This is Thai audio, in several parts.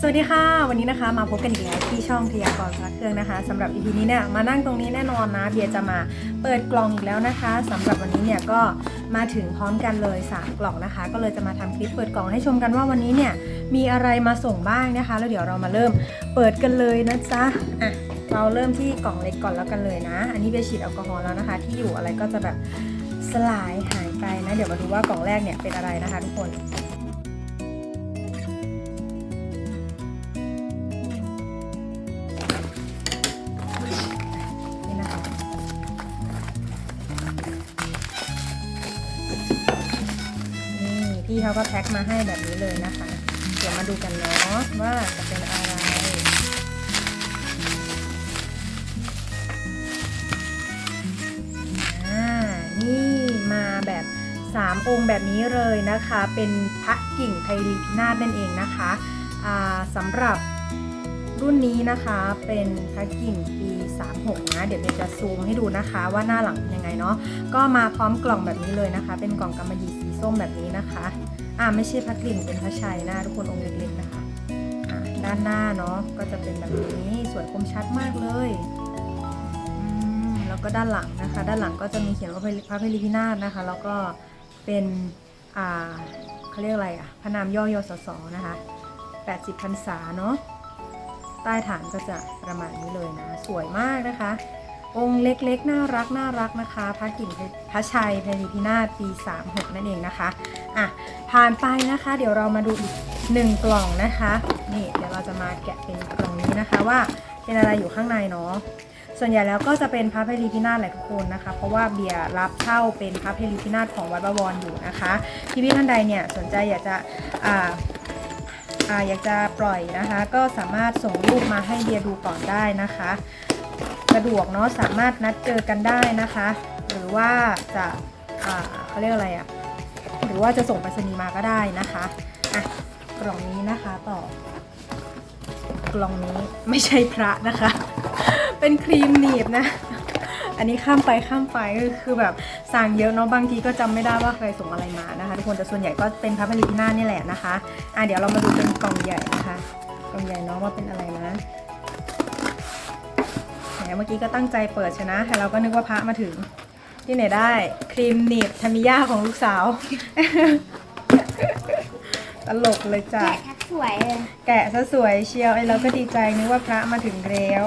สวัสดีค่ะ วันนี้นะคะมาพบกันอีกแล้วที่ช่องทยากรพระเครื่องนะคะสำหรับ EP นี้เนี่ยมานั่งตรงนี้แน่นอนนะเบียร์จะมาเปิดกล่องอีกแล้วนะคะสำหรับวันนี้เนี่ยก็มาถึงพร้อมกันเลยสามกล่องนะคะ ก็เลยจะมาทำคลิปเปิดกล่องให้ชมกันว่าวันนี้เนี่ยมีอะไรมาส่งบ้างนะคะ แล้วเดี๋ยวเรามาเริ่มเปิดกันเลยนะจ๊ะอะเราเริ่มที่กล่องเล็กก่อนแล้วกันเลยนะ อันนี้เบียร์ฉีดแอลกอฮอล์แล้วนะคะ ที่อยู่อะไรก็จะแบบสลายหายไปนะ เดี๋ยวมาดูว่ากล่องแรกเนี่ยเป็นอะไรนะคะ ทุกคน พี่เขาก็แพ็คมาให้แบบนี้เลยนะคะ เดี๋ยวมาดูกันเนาะว่าจะเป็นอะไรนี่มาแบบ 3 องค์แบบนี้เลยนะคะ เป็นพระกิ่งไทยรีพินาศนั่นเองนะคะสำหรับรุ่นนี้นะคะเป็นพระกิ่งปี 36 นะ เดี๋ยวเบลจะซูมให้ดูนะคะ ว่าหน้าหลังเป็นยังไงเนาะก็มาพร้อมกล่องแบบนี้เลยนะคะ เป็นกล่องกำมะหยี่สี ส้มแบบนี้นะคะ อ่าไม่ใช่พระกิ่งเป็นพระชัยนะทุกคนองค์เล็กๆนะคะอ่าด้านหน้าเนาะก็จะเป็นแบบนี้สวยคมชัดมากเลยอืมแล้วก็ด้านหลังนะคะ ด้านหลังก็จะมีเขียนว่าพระเพลิพินาศนะคะ แล้วก็เป็นอ่าเขาเรียกอะไรอะพระนามย่อยสสนะคะ80พรรษาเนาะใต้ฐานก็จะประมาณนี้เลยนะ สวยมากนะคะ องค์เล็กๆ น่ารักน่ารักนะคะ พระกิ่งพระชัยเพลิพินาศปี 36 นั่นเองนะคะ อะ ผ่านไปนะคะ เดี๋ยวเรามาดูอีกหนึ่งกล่องนะคะ นี่เดี๋ยวเราจะมาแกะเป็นกล่องนี้นะคะว่าเป็นอะไรอยู่ข้างในเนาะส่วนใหญ่แล้วก็จะเป็นพระเพลิพินาศแหละทุกคนนะคะ เพราะว่าเบียร์รับเช่าเป็นพระเพลิพินาศของวัดบวรอยู่นะคะที่พี่ท่านใดเนี่ยสนใจอยากจะอ่าอ่าอยากจะปล่อยนะคะ ก็สามารถส่งรูปมาให้เดียร์ดูก่อนได้นะคะ สะดวกเนาะสามารถนัดเจอกันได้นะคะ หรือว่าจะเขาเรียกอะไรอะ่ะหรือว่าจะส่งไปรษณีย์มาก็ได้นะคะอะกล่องนี้นะคะต่อกล่องนี้ไม่ใช่พระนะคะ เป็นครีมหนีบนะ อันนี้ข้ามไปข้ามไปก็คือแบบสั่งเยอะเนาะบางทีก็จำไม่ได้ว่าใครส่งอะไรมานะคะ ทุกคนแต่ส่วนใหญ่ก็เป็นพระผลิตนานี่แหละนะคะอะเดี๋ยวเรามาดูเป็นกล่องใหญ่นะคะกล่องใหญ่เนาะว่าเป็นอะไรนะ แหมเมื่อกี้ก็ตั้งใจเปิดชนะ แต่เราก็นึกว่าพระมาถึง ที่ไหนได้ครีมหนีบธรรมิยาของลูกสาว ตลกเลยจ้ะ แกะทักสวยเลยแกะซะสวยเชียวไอ้เราก็ดีใจนึกว่าพระมาถึงแล้ว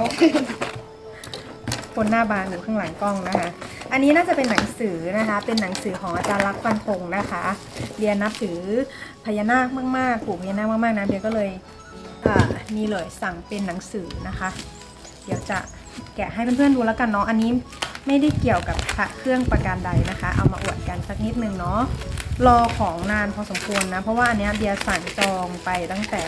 คนหน้าบานอยู่ข้างหลังกล้องนะคะ อันนี้น่าจะเป็นหนังสือนะคะ เป็นหนังสือของอาจารย์รักษณ์ฟันธงนะคะ เรียนนับถือพญานาคมากๆปู่พญานาคมากๆนะเบียร์ก็เลยอ่านี่เลยสั่งเป็นหนังสือนะคะ เดี๋ยวจะ แกะให้เพื่อนๆดูแล้วกันเนาะ อันนี้ไม่ได้เกี่ยวกับพระเครื่องประการใดนะคะ เอามาอวดกันสักนิดนึงเนาะ รอของนานพอสมควรนะ เพราะว่าอันเนี้ยเบียร์สั่งจองไปตั้งแต่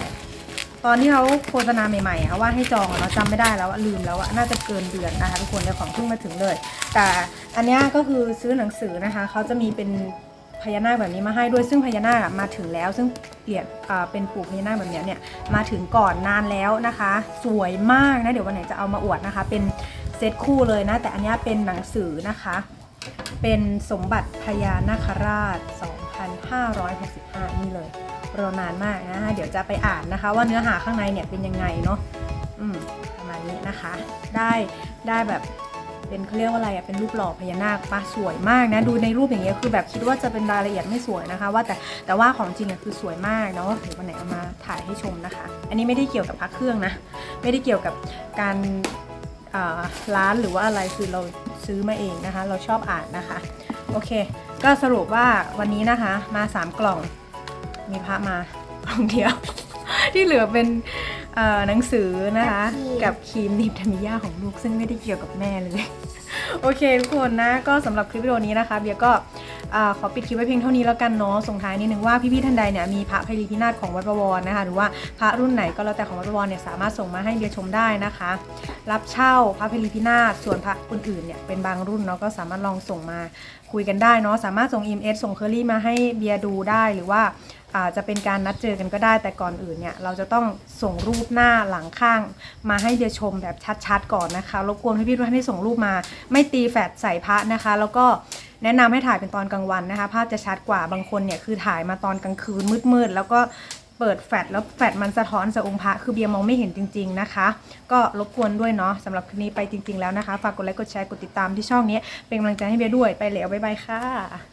ตอนที่เขาโฆษณาใหม่ๆอะว่าให้จองอะเราจำไม่ได้แล้วอะลืมแล้วอะน่าจะเกินเดือนนะคะทุกคนเดี๋ยวของเพิ่งมาถึงเลย แต่อันเนี้ยก็คือซื้อหนังสือนะคะเขาจะมีเป็น พญานาคแบบนี้มาให้ด้วยซึ่งพญานาคมาถึงแล้ว ซึ่งเปลี่ยนเป็นปู่พญานาคแบบนี้เนี่ยมาถึงก่อนนานแล้วนะคะ สวยมากนะเดี๋ยววันไหนจะเอามาอวดนะคะ เป็นเซตคู่เลยนะ แต่อันนี้เป็นหนังสือนะคะ เป็นสมบัติพญานาคราช 2565 นี่เลยรอนานมากนะคะเดี๋ยวจะไปอ่านนะคะ ว่าเนื้อหาข้างในเนี่ยเป็นยังไงเนาะอืมประมาณนี้นะคะ ได้ได้แบบ เป็นเขาเรียกว่าอะไรอะเป็นรูปหล่อพญานาคปะสวยมากนะดูในรูปอย่างเงี้ยคือแบบคิดว่าจะเป็นรายละเอียดไม่สวยนะคะ ว่าแต่แต่ว่าของจริงอะคือสวยมากเนาะเดี๋ยววันไหนเอามาถ่ายให้ชมนะคะ อันนี้ไม่ได้เกี่ยวกับพักเครื่องนะ ไม่ได้เกี่ยวกับการอ่าร้านหรือว่าอะไรคือเราซื้อมาเองนะคะ เราชอบอ่านนะคะ โอเค ก็สรุปว่าวันนี้นะคะมา 3 กล่องมีพระมากล่องเดียว ที่เหลือเป็นเอ่อหนังสือนะคะ กับครีมนิบธรรมิยาของลูกซึ่งไม่ได้เกี่ยวกับแม่เลย โอเคทุกคนนะ ก็สำหรับคลิปวิดีโอนี้นะคะเบียก็ขอปิดคลิปไว้เพียงเท่านี้แล้วกันเนาะส่งท้ายนิดนึงว่าพี่ๆท่านใดเนี่ยมีพระไพรีพินาศของวัดประวรนะคะหรือว่าพระรุ่นไหนก็แล้วแต่ของวัดประวรเนี่ยสามารถส่งมาให้เบียชมได้นะคะ รับเช่าพระไพรีพินาศส่วนพระอื่นๆเนี่ยเป็นบางรุ่นเนาะก็สามารถลองส่งมาคุยกันได้เนาะสามารถส่ง EMS ส่งเคอรี่มาให้เบียดูได้หรือว่า จจะเป็นการนัดเจอกันก็ได้ แต่ก่อนอื่นเนี่ยเราจะต้องส่งรูปหน้าหลังข้าง มาให้เดียชมแบบชัดๆก่อนนะคะรบกวนพี่ๆทุกท่านที่ส่งรูปมา ไม่ตีแฟดใส่พระนะคะ แล้วก็แนะนำให้ถ่ายเป็นตอนกลางวันนะคะ ภาพจะชัดกว่าบางคนเนี่ยคือถ่ายมาตอนกลางคืนมืดๆแล้วก็เปิดแฟลชแล้วแฟลชมันสะท้อนจากองค์พระคือเบียร์มองไม่เห็นจริง ๆนะคะ ก็รบกวนด้วยเนาะสำหรับคลิปนี้ไปจริง ๆแล้วนะคะ ฝากกดไลค์กดแชร์กดติดตามที่ช่องนี้เป็นกำลังใจให้เบียร์ด้วยไปแล้วบ๊ายบายค่ะ